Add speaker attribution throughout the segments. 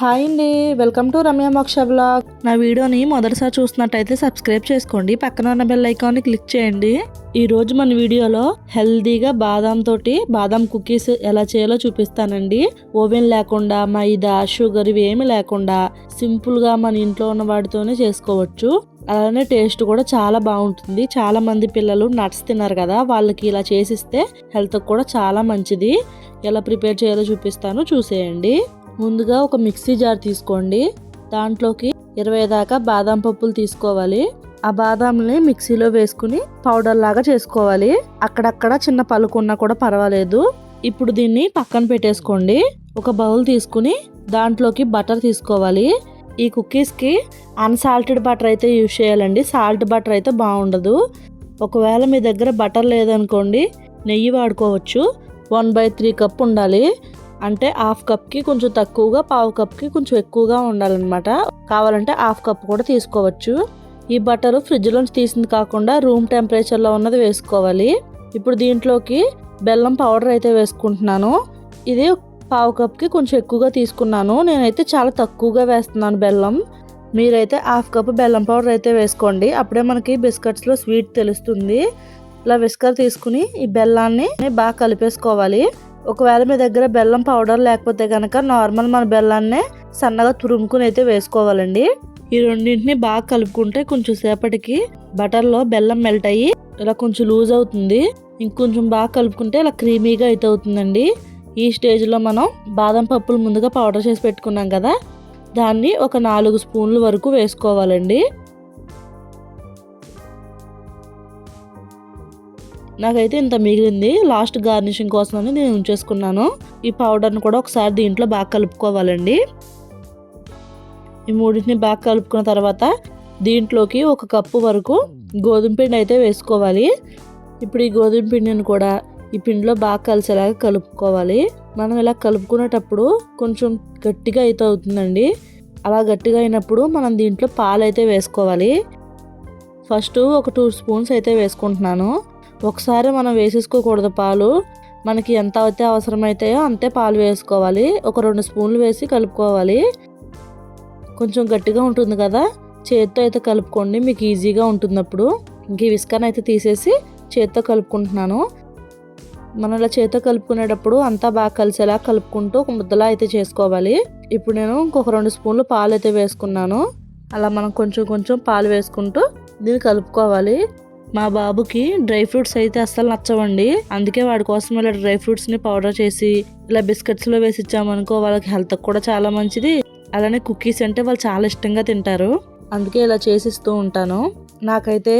Speaker 1: Hi అండి. Welcome to Ramya మోక్ష blog. నా వీడియోని మొదటిసారి చూస్తున్నట్టయితే సబ్స్క్రైబ్ చేసుకోండి. పక్కన ఉన్న బెల్ ఐకాన్ని క్లిక్ చేయండి. ఈ రోజు మన వీడియోలో హెల్దీగా బాదం తోటి బాదం కుకీస్ ఎలా చేయాలో చూపిస్తానండి. ఓవెన్ లేకుండా మైదా షుగర్ ఇవి ఏమి లేకుండా సింపుల్గా మన ఇంట్లో ఉన్న వాటితోనే చేసుకోవచ్చు. అలానే టేస్ట్ కూడా చాలా బాగుంటుంది. చాలా మంది పిల్లలు నట్స్ తిన్నారు కదా వాళ్ళకి ఇలా చేసిస్తే హెల్త్ కూడా చాలా మంచిది. ఎలా ప్రిపేర్ చేయాలో చూపిస్తాను. చూసేయండి. ముందుగా ఒక మిక్సీ జార్ తీసుకోండి. దాంట్లోకి ఇరవై దాకా బాదం పప్పులు తీసుకోవాలి. ఆ బాదాంని మిక్సీలో వేసుకుని పౌడర్ లాగా చేసుకోవాలి. అక్కడక్కడ చిన్న పలుకున్నా కూడా పర్వాలేదు. ఇప్పుడు దీన్ని పక్కన పెట్టేసుకోండి. ఒక బౌల్ తీసుకుని దాంట్లోకి బటర్ తీసుకోవాలి. ఈ కుకీస్కి అన్సాల్టెడ్ బటర్ అయితే యూజ్ చేయాలండి. సాల్ట్ బటర్ అయితే బాగుండదు. ఒకవేళ మీ దగ్గర బటర్ లేదనుకోండి నెయ్యి వాడుకోవచ్చు. వన్ బై త్రీ కప్ ఉండాలి. అంటే హాఫ్ కప్కి కొంచెం తక్కువగా పావు కప్కి కొంచెం ఎక్కువగా ఉండాలన్నమాట. కావాలంటే హాఫ్ కప్ కూడా తీసుకోవచ్చు. ఈ బటర్ ఫ్రిడ్జ్లోంచి తీసింది కాకుండా రూమ్ టెంపరేచర్లో ఉన్నది వేసుకోవాలి. ఇప్పుడు దీంట్లోకి బెల్లం పౌడర్ అయితే వేసుకుంటున్నాను. ఇది పావు కప్కి కొంచెం ఎక్కువగా తీసుకున్నాను. నేనైతే చాలా తక్కువగా వేస్తున్నాను బెల్లం. మీరైతే హాఫ్ కప్ బెల్లం పౌడర్ అయితే వేసుకోండి. అప్పుడే మనకి బిస్కెట్స్లో స్వీట్ తెలుస్తుంది. ఇలా విస్కర్ తీసుకుని ఈ బెల్లాన్ని బాగా కలిపేసుకోవాలి. ఒకవేళ మీ దగ్గర బెల్లం పౌడర్ లేకపోతే కనుక నార్మల్ మన బెల్లాన్నే సన్నగా తురుముకుని అయితే వేసుకోవాలండి. ఈ రెండింటిని బాగా కలుపుకుంటే కొంచెం సేపటికి బటర్లో బెల్లం మెల్ట్ అయ్యి ఇలా కొంచెం లూజ్ అవుతుంది. ఇంకొంచెం బాగా కలుపుకుంటే ఇలా క్రీమీగా అయితే అవుతుందండి. ఈ స్టేజ్లో మనం బాదం పప్పులు ముందుగా పౌడర్ చేసి పెట్టుకున్నాం కదా దాన్ని ఒక నాలుగు స్పూన్ల వరకు వేసుకోవాలండి. నాకైతే ఇంత మిగిలింది. లాస్ట్ గార్నిషింగ్ కోసమని నేను ఉంచేసుకున్నాను. ఈ పౌడర్ని కూడా ఒకసారి దీంట్లో బాగా కలుపుకోవాలండి. ఈ మూడింటిని బాగా కలుపుకున్న తర్వాత దీంట్లోకి ఒక కప్పు వరకు గోధుమ పిండి అయితే వేసుకోవాలి. ఇప్పుడు ఈ గోధుమ పిండిని కూడా ఈ పిండిలో బాగా కలిసేలాగా కలుపుకోవాలి. మనం ఇలా కలుపుకునేటప్పుడు కొంచెం గట్టిగా అయితే అవుతుందండి. అలా గట్టిగా అయినప్పుడు మనం దీంట్లో పాలు అయితే వేసుకోవాలి. ఫస్ట్ ఒక టూ స్పూన్స్ అయితే వేసుకుంటున్నాను. ఒకసారి మనం వేసేసుకోకూడదు పాలు. మనకి ఎంత అయితే అవసరమైతాయో అంతే పాలు వేసుకోవాలి. ఒక రెండు స్పూన్లు వేసి కలుపుకోవాలి. కొంచెం గట్టిగా ఉంటుంది కదా చేత్తో అయితే కలుపుకోండి మీకు ఈజీగా ఉంటుంది అప్పుడు ఇంక ఈ విస్కర్ని అయితే తీసేసి చేత్తో కలుపుకుంటున్నాను. మనం ఇలా చేత్తో కలుపుకునేటప్పుడు అంతా బాగా కలిసేలా కలుపుకుంటూ ఒక ముద్దలా అయితే చేసుకోవాలి. ఇప్పుడు నేను ఇంకొక రెండు స్పూన్లు పాలు అయితే వేసుకున్నాను. అలా మనం కొంచెం కొంచెం పాలు వేసుకుంటూ దీన్ని కలుపుకోవాలి. మా బాబుకి డ్రై ఫ్రూట్స్ అయితే అస్సలు నచ్చవండి. అందుకే వాడి కోసం ఇలా డ్రై ఫ్రూట్స్ని పౌడర్ చేసి ఇలా బిస్కెట్స్లో వేసి ఇచ్చామనుకో వాళ్ళకి హెల్త్ కూడా చాలా మంచిది. అలానే కుకీస్ అంటే వాళ్ళు చాలా ఇష్టంగా తింటారు. అందుకే ఇలా చేసిస్తూ ఉంటాను. నాకైతే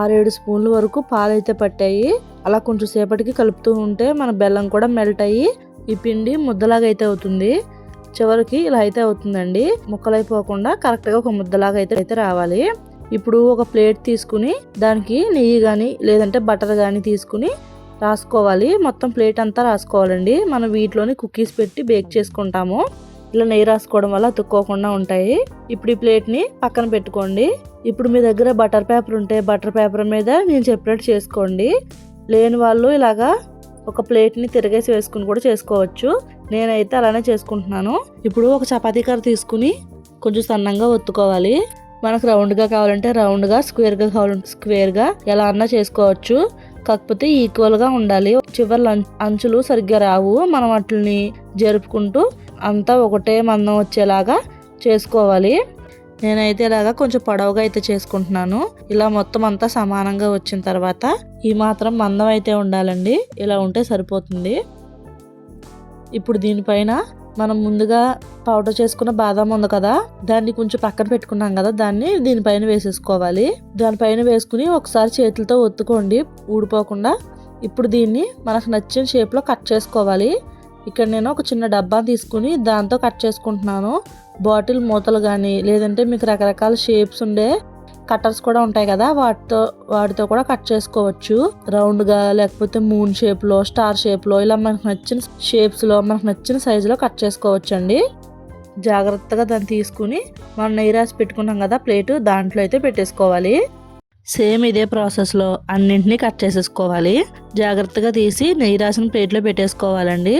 Speaker 1: ఆరేడు స్పూన్ల వరకు పాలు అయితే పట్టాయి. అలా కొంచెం సేపటికి కలుపుతూ ఉంటే మన బెల్లం కూడా మెల్ట్ అయ్యి ఈ పిండి ముద్దలాగా అయితే అవుతుంది. చివరికి ఇలా అయితే అవుతుందండి. ముక్కలైపోకుండా కరెక్ట్గా ఒక ముద్దలాగా అయితే అయితే రావాలి. ఇప్పుడు ఒక ప్లేట్ తీసుకుని దానికి నెయ్యి కానీ లేదంటే బటర్ కానీ తీసుకుని రాసుకోవాలి. మొత్తం ప్లేట్ అంతా రాసుకోవాలండి. మనం వీటిలోని కుకీస్ పెట్టి బేక్ చేసుకుంటాము. ఇలా నెయ్యి రాసుకోవడం వల్ల అతుక్కోకుండా ఉంటాయి. ఇప్పుడు ఈ ప్లేట్ని పక్కన పెట్టుకోండి. ఇప్పుడు మీ దగ్గర బటర్ పేపర్ ఉంటే బటర్ పేపర్ మీద నేను చెప్పినట్టు చేసుకోండి. లేని వాళ్ళు ఇలాగా ఒక ప్లేట్ని తిరగేసి వేసుకుని కూడా చేసుకోవచ్చు. నేనైతే అలానే చేసుకుంటున్నాను. ఇప్పుడు ఒక చపాతీ కర్ర తీసుకుని కొంచెం సన్నంగా ఒత్తుకోవాలి. మనకు రౌండ్గా కావాలంటే రౌండ్గా స్క్వేర్గా కావాలంటే స్క్వేర్గా ఎలా అన్నా చేసుకోవచ్చు. కాకపోతే ఈక్వల్గా ఉండాలి. చివరి అంచులు సరిగ్గా రావు. మనం వాటిని జరుపుకుంటూ అంతా ఒకటే మందం వచ్చేలాగా చేసుకోవాలి. నేనైతే ఇలాగా కొంచెం పొడవుగా అయితే చేసుకుంటున్నాను. ఇలా మొత్తం అంతా సమానంగా వచ్చిన తర్వాత ఈ మాత్రం మందం అయితే ఉండాలండి. ఇలా ఉంటే సరిపోతుంది. ఇప్పుడు దీనిపైన మనం ముందుగా పౌడర్ చేసుకున్న బాదం ఉంది కదా దాన్ని కొంచెం పక్కన పెట్టుకున్నాం కదా దాన్ని దీనిపైన వేసేసుకోవాలి. దానిపైన వేసుకుని ఒకసారి చేతులతో ఒత్తుకోండి ఊడిపోకుండా. ఇప్పుడు దీన్ని మనకు నచ్చిన షేప్లో కట్ చేసుకోవాలి. ఇక్కడ నేను ఒక చిన్న డబ్బా తీసుకుని దాంతో కట్ చేసుకుంటున్నాను. బాటిల్ మూతలు కానీ లేదంటే మీకు రకరకాల షేప్స్ ఉండే కట్టర్స్ కూడా ఉంటాయి కదా వాటితో వాటితో కూడా కట్ చేసుకోవచ్చు. రౌండ్గా లేకపోతే మూన్ షేప్లో స్టార్ షేప్లో ఇలా మనకు నచ్చిన షేప్స్లో మనకు నచ్చిన సైజులో కట్ చేసుకోవచ్చు అండి జాగ్రత్తగా దాన్ని తీసుకుని మనం నెయ్యి రాసి పెట్టుకున్నాం కదా ప్లేట్ దాంట్లో అయితే పెట్టేసుకోవాలి. సేమ్ ఇదే ప్రాసెస్లో అన్నింటినీ కట్ చేసేసుకోవాలి. జాగ్రత్తగా తీసి నెయ్యి రాసిన ప్లేట్లో పెట్టేసుకోవాలండి.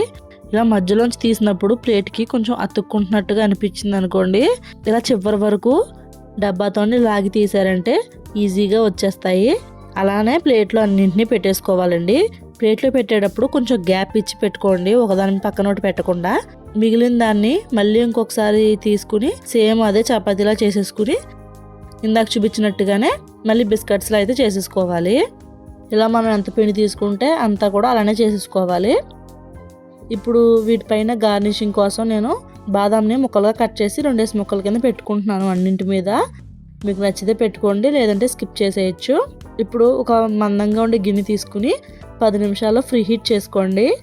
Speaker 1: ఇలా మధ్యలోంచి తీసినప్పుడు ప్లేట్కి కొంచెం అతుక్కుంటున్నట్టుగా అనిపించింది అనుకోండి ఇలా చివరి వరకు డబ్బాతోని లాగి తీసారంటే ఈజీగా వచ్చేస్తాయి. అలానే ప్లేట్లో అన్నింటినీ పెట్టేసుకోవాలండి. ప్లేట్లో పెట్టేటప్పుడు కొంచెం గ్యాప్ ఇచ్చి పెట్టుకోండి ఒకదాని పక్కన ఒకటి పెట్టకుండా. మిగిలిన దాన్ని మళ్ళీ ఇంకొకసారి తీసుకుని సేమ్ అదే చపాతీలా చేసేసుకుని ఇందాక చూపించినట్టుగానే మళ్ళీ బిస్కెట్స్లో అయితే చేసేసుకోవాలి. ఇలా మనం ఎంత పిండి తీసుకుంటే అంతా కూడా అలానే చేసేసుకోవాలి. ఇప్పుడు వీటిపైన గార్నిషింగ్ కోసం నేను బాదాంని ముక్కలుగా కట్ చేసి రెండేసి ముక్కల కింద పెట్టుకుంటున్నాను అన్నింటి మీద. మీకు నచ్చితే పెట్టుకోండి లేదంటే స్కిప్ చేసేయచ్చు. ఇప్పుడు ఒక మందంగా ఉండే గిన్నె తీసుకుని పది నిమిషాల్లో ఫ్రీ హీట్ చేసుకోండి.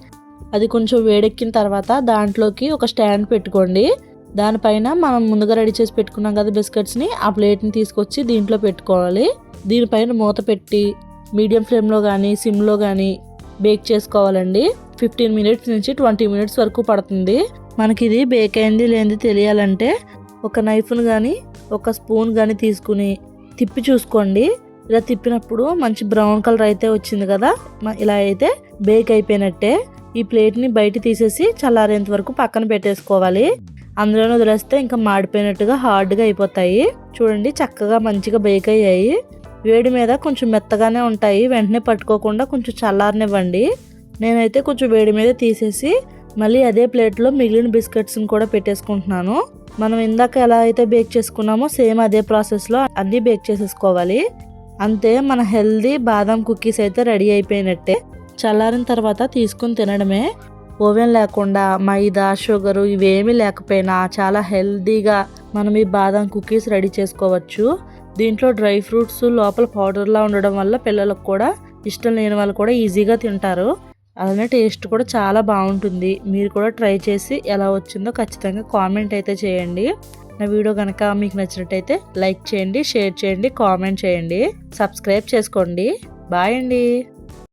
Speaker 1: అది కొంచెం వేడెక్కిన తర్వాత దాంట్లోకి ఒక స్టాండ్ పెట్టుకోండి. దానిపైన మనం ముందుగా రెడీ చేసి పెట్టుకున్నాం కదా బిస్కెట్స్ని ఆ ప్లేట్ని తీసుకొచ్చి దీంట్లో పెట్టుకోవాలి. దీనిపైన మూత పెట్టి మీడియం ఫ్లేమ్లో కానీ సిమ్లో కానీ బేక్ చేసుకోవాలండి. ఫిఫ్టీన్ మినిట్స్ నుంచి ట్వంటీ మినిట్స్ వరకు పడుతుంది. మనకి ఇది బేక్ అయింది లేనిది తెలియాలంటే ఒక నైఫ్ను కానీ ఒక స్పూన్ కానీ తీసుకుని తిప్పి చూసుకోండి. ఇలా తిప్పినప్పుడు మంచి బ్రౌన్ కలర్ అయితే వచ్చింది కదా? ఇలా అయితే బేక్ అయిపోయినట్టే ఈ ప్లేట్ని బయట తీసేసి చల్లారేంత వరకు పక్కన పెట్టేసుకోవాలి. అందులోనే వదిలేస్తే ఇంకా మాడిపోయినట్టుగా హార్డ్గా అయిపోతాయి. చూడండి చక్కగా మంచిగా బేక్ అయ్యాయి. వేడి మీద కొంచెం మెత్తగానే ఉంటాయి. వెంటనే పట్టుకోకుండా కొంచెం చల్లారనివ్వండి. నేనైతే కొంచెం వేడి మీద తీసేసి మళ్ళీ అదే ప్లేట్లో మిగిలిన బిస్కెట్స్ని కూడా పెట్టేసుకుంటున్నాను. మనం ఇందాక ఎలా అయితే బేక్ చేసుకున్నామో సేమ్ అదే ప్రాసెస్లో అన్నీ బేక్ చేసేసుకోవాలి. అంతే మన హెల్దీ బాదం కుకీస్ అయితే రెడీ అయిపోయినట్టే. చల్లారిన తర్వాత తీసుకుని తినడమే. ఓవెన్ లేకుండా మైదా షుగరు ఇవేమీ లేకపోయినా చాలా హెల్దీగా మనం ఈ బాదం కుకీస్ రెడీ చేసుకోవచ్చు. దీంట్లో డ్రై ఫ్రూట్స్ లోపల పౌడర్లా ఉండడం వల్ల పిల్లలకు కూడా ఇష్టం లేని వాళ్ళు కూడా ఈజీగా తింటారు. అలానే టేస్ట్ కూడా చాలా బాగుంటుంది. మీరు కూడా ట్రై చేసి ఎలా వచ్చిందో ఖచ్చితంగా కామెంట్ అయితే చేయండి. నా వీడియో కనుక మీకు నచ్చినట్టయితే లైక్ చేయండి షేర్ చేయండి కామెంట్ చేయండి. సబ్స్క్రైబ్ చేసుకోండి. బాయ్ అండి.